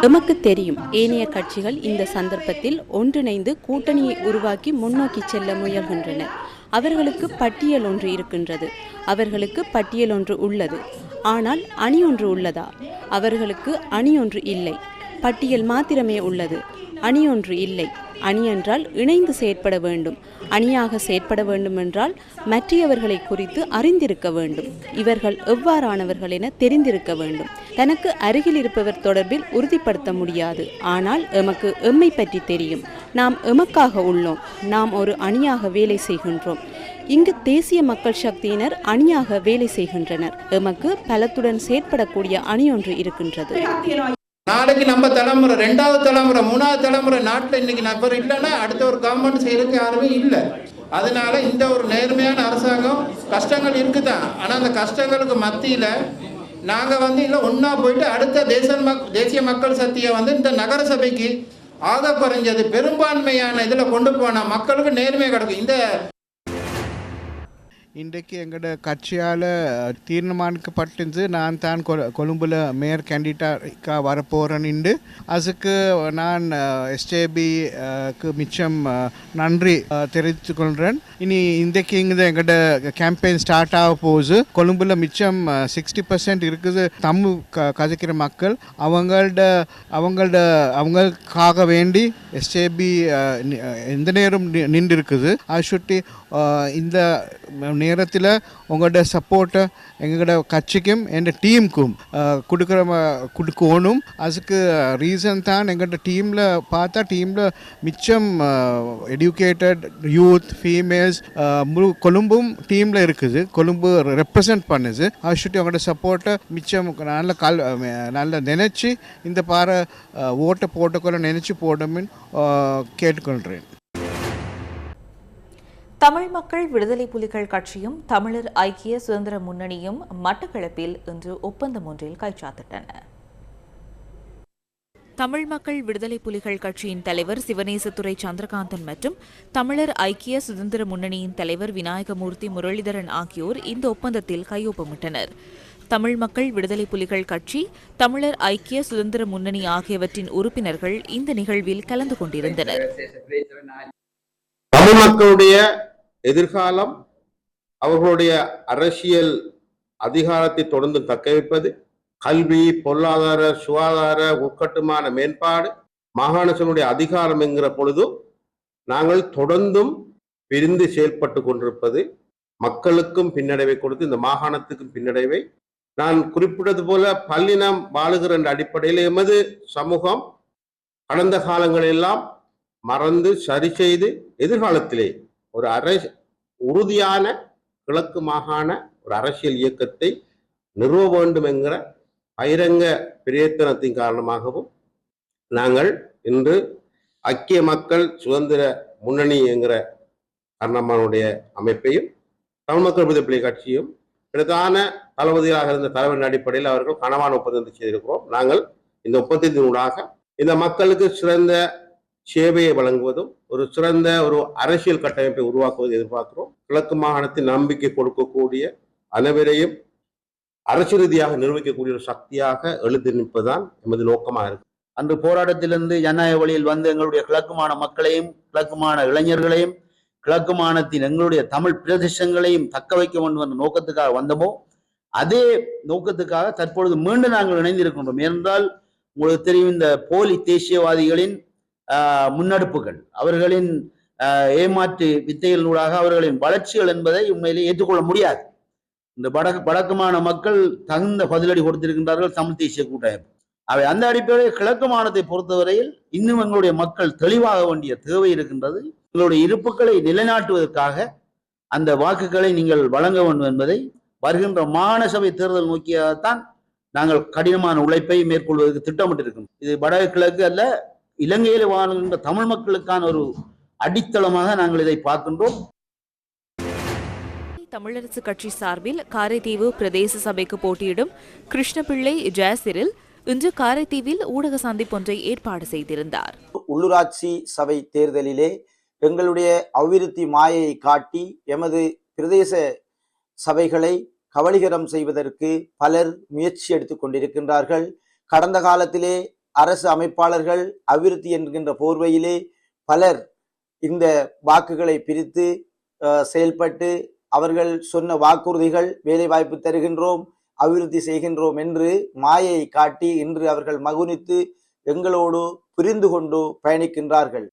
எமக்கு தெரியும் ஏனைய கட்சிகள் இந்த சந்தர்ப்பத்தில் ஒன்றிணைந்து கூட்டணியை உருவாக்கி முன்னோக்கி செல்ல முயல்கின்றன அவர்களுக்கு பட்டியல் ஒன்று இருக்கின்றது. அவர்களுக்கு பட்டியல் ஒன்று உள்ளது. ஆனால் அணி ஒன்று உள்ளதா? அவர்களுக்கு அணி ஒன்று இல்லை. பட்டியல் மாத்திரமே உள்ளது. அணி ஒன்று இல்லை. அணி என்றால் இணைந்து செயற்பட வேண்டும். அணியாக செயற்பட வேண்டும் என்றால் குறித்து அறிந்திருக்க வேண்டும். இவர்கள் எவ்வாறானவர்கள் என தெரிந்திருக்க வேண்டும். தனக்கு அருகில் இருப்பவர் தொடர்பில் உறுதிப்படுத்த முடியாது. ஆனால் எமக்கு எம்மை பற்றி தெரியும். நாம் எமக்காக உள்ளோம். நாம் ஒரு அணியாக வேலை செய்கின்றோம். இங்கு தேசிய மக்கள் சக்தியினர் அணியாக வேலை செய்கின்றனர். எமக்கு பலத்துடன் செயற்படக்கூடிய அணி ஒன்று இருக்கின்றது நாளைக்கு நம்ம தலைமுறை ரெண்டாவது தலைமுறை மூணாவது தலைமுறை நாட்டில் இன்னைக்கு நபர் இல்லைன்னா அடுத்த ஒரு கவர்மெண்ட் செய்யறதுக்கு யாருமே இல்லை. அதனால இந்த ஒரு நேர்மையான அரசாங்கம் கஷ்டங்கள் இருக்குதான். ஆனால் அந்த கஷ்டங்களுக்கு மத்தியில் நாங்கள் வந்து இல்லை ஒன்றா போயிட்டு அடுத்த தேச மக் தேசிய மக்கள் சக்தியை வந்து இந்த நகர சபைக்கு ஆக குறைஞ்சது பெரும்பான்மையான இதில் கொண்டு போனால் மக்களுக்கு நேர்மை கிடக்கும். இந்த இன்றைக்கு எங்களோட கட்சியால் தீர்மானிக்கப்பட்டிருந்து நான் தான் கொ- கொழும்புல மேயர் கேண்டிடேட்டாக வரப்போகிறேன்னு அதுக்கு நான் எஸ்ஜேபிக்கு மிச்சம் நன்றி தெரிவித்து கொள்கிறேன் இனி இன்றைக்கு இங்கே எங்களோட கேம்பெயின் ஸ்டார்ட் ஆக போகுது. கொழும்புல மிச்சம் சிக்ஸ்டி பர்சன்ட் இருக்குது தமிழ் க கதைக்கிற மக்கள். அவங்களோட அவங்களோட அவங்களுக்காக வேண்டி எஸ்ஜேபி எந்த நேரம் நின்று இருக்குது அது சுட்டி இந்த நேரத்தில் உங்களோட சப்போர்ட்டை எங்களோட கட்சிக்கும் எங்கள் டீமுக்கும் கொடுக்குற கொடுக்கணும். அதுக்கு ரீசன் தான் எங்களோட டீமில் பார்த்தா டீமில் மிச்சம் எடியூகேட்டட் யூத் ஃபீமேல்ஸ் முழு கொழும்பும் டீமில் இருக்குது. கொழும்பு ரெப்ரசன்ட் பண்ணுது. அது சுட்டி உங்களோட சப்போர்ட்டை மிச்சம் நல்ல கல் நல்ல நினச்சி இந்த பாறை ஓட்டை போட்டுக்கொள்ள நினச்சி போடணும்னு கேட்டுக்கொள்கிறேன் தமிழ் மக்கள் விடுதலை புலிகள் கட்சியும் தமிழர் ஐக்கிய சுதந்திர முன்னணியும் மட்டக்களப்பில் இன்று ஒப்பந்தம் ஒன்றில் கைச்சாத்திட்டன. தமிழ் மக்கள் விடுதலை புலிகள் கட்சியின் தலைவர் சிவனேசத்துறை சந்திரகாந்தன் மற்றும் தமிழர் ஐக்கிய சுதந்திர முன்னணியின் தலைவர் விநாயகமூர்த்தி முரளிதரன் ஆகியோர் இந்த ஒப்பந்தத்தில் கையொப்பமிட்டனர். தமிழ் மக்கள் விடுதலை புலிகள் கட்சி தமிழர் ஐக்கிய சுதந்திர முன்னணி ஆகியவற்றின் உறுப்பினர்கள் இந்த நிகழ்வில் கலந்து கொண்டிருந்தனர். தமிழ்மக்களுடைய எதிர்காலம் அவர்களுடைய அரசியல் அதிகாரத்தை தொடர்ந்து தக்க வைப்பது கல்வி பொருளாதார சுகாதார உட்கட்டுமான மேம்பாடு மாகாண சபையுடைய அதிகாரம் என்கிற பொழுது நாங்கள் தொடர்ந்தும் பிரிந்து செயல்பட்டு கொண்டிருப்பது மக்களுக்கும் பின்னடைவை கொடுத்து இந்த மாகாணத்துக்கும் பின்னடைவை. நான் குறிப்பிட்டது போல பல்லினம் வாழுகிற என்ற அடிப்படையில் எமது சமூகம் கடந்த காலங்களெல்லாம் மறந்து சரி செய்து எதிர்காலத்திலே ஒரு அரை உறுதியான கிழக்கு மாகாண ஒரு அரசியல் இயக்கத்தை நிறுவ வேண்டும் என்கிற பகிரங்க பிரயத்தனத்தின் காரணமாகவும் நாங்கள் இன்று ஐக்கிய மக்கள் சுதந்திர முன்னணி என்கிற கர்ணமானுடைய அமைப்பையும் தமிழ் மக்கள் விடுதலை கட்சியும் பிரதான தளபதியாக இருந்த தலைவரின் அடிப்படையில் அவர்கள் கனவான ஒப்பந்தத்தை செய்திருக்கிறோம். நாங்கள் இந்த ஒப்பந்தத்தினூடாக இந்த மக்களுக்கு சிறந்த சேவையை வழங்குவதும் ஒரு சிறந்த ஒரு அரசியல் கட்டமைப்பை உருவாக்குவதை எதிர்பார்க்கிறோம். கிழக்கு மாகாணத்தில் நம்பிக்கை கொடுக்கக்கூடிய அனைவரையும் அரசு ரீதியாக நிர்வகிக்கக்கூடிய ஒரு சக்தியாக எழுதி நிற்பதுதான் எமது நோக்கமாக இருக்கு. அன்று போராட்டத்திலிருந்து ஜனநாயக வழியில் வந்து எங்களுடைய கிழக்குமான மக்களையும் கிழக்குமான இளைஞர்களையும் கிழக்கு மாநிலத்தின் எங்களுடைய தமிழ் பிரதேசங்களையும் தக்க வைக்க வேண்டும் என்ற நோக்கத்துக்காக வந்தோமோ அதே நோக்கத்துக்காக தற்பொழுது மீண்டும் நாங்கள் இணைந்திருக்கின்றோம். ஏனென்றால் உங்களுக்கு தெரியும் இந்த போலி தேசியவாதிகளின் முன்னெடுப்புகள். அவர்களின் ஆஹ், ஏமாற்று வித்தைகளினூடாக அவர்களின் வளர்ச்சிகள் என்பதை உண்மையிலே ஏற்றுக்கொள்ள முடியாது. இந்த வடக்கு வடக்குமான மக்கள் தகுந்த பதிலடி கொடுத்திருக்கின்றார்கள் தமிழ் தேசிய கூட்டமைப்பு. அவை அந்த அடிப்படையில் கிழக்கு மாநிலத்தை பொறுத்தவரையில் இன்னும் எங்களுடைய மக்கள் தெளிவாக வேண்டிய தேவை இருக்கின்றது. எங்களுடைய இருப்புகளை நிலைநாட்டுவதற்காக அந்த வாக்குகளை நீங்கள் வழங்க வேண்டும் என்பதை வருகின்ற மாகாண சபை தேர்தல் நோக்கியாகத்தான் நாங்கள் கடினமான உழைப்பை மேற்கொள்வதற்கு திட்டமிட்டிருக்கிறோம். இது வடகிழக்கு அல்ல இலங்கையில் வாழ்கின்ற தமிழ் மக்களுக்கான ஒரு அடித்தளமாக நாங்கள் இதை பார்க்கின்றோம். தமிழரசு கட்சி சார்பில் காரைதீவு பிரதேச சபைக்கு போட்டியிடும் கிருஷ்ணபிள்ளை ஜெயசிரில் இன்று காரைதீவில் ஊடக சந்திப்பொன்றை ஏற்பாடு செய்திருந்தார். உள்ளூராட்சி சபை தேர்தலிலே எங்களுடைய அபிவிருத்தி மாயையை காட்டி எமது பிரதேச சபைகளை கபலீகரம் செய்வதற்கு பலர் முயற்சி எடுத்துக் கொண்டிருக்கின்றார்கள். கடந்த காலத்திலே அரசு அமைப்பாளர்கள் அபிவிருத்தி என்கின்ற போர்வையிலே பலர் இந்த வாக்குகளை பிரித்து செயல்பட்டு அவர்கள் சொன்ன வாக்குறுதிகள் வேலைவாய்ப்பு தருகின்றோம் அபிவிருத்தி செய்கின்றோம் என்று மாயை காட்டி இன்று அவர்கள் மகுனித்து எங்களோடு புரிந்து கொண்டு பயணிக்கின்றார்கள்.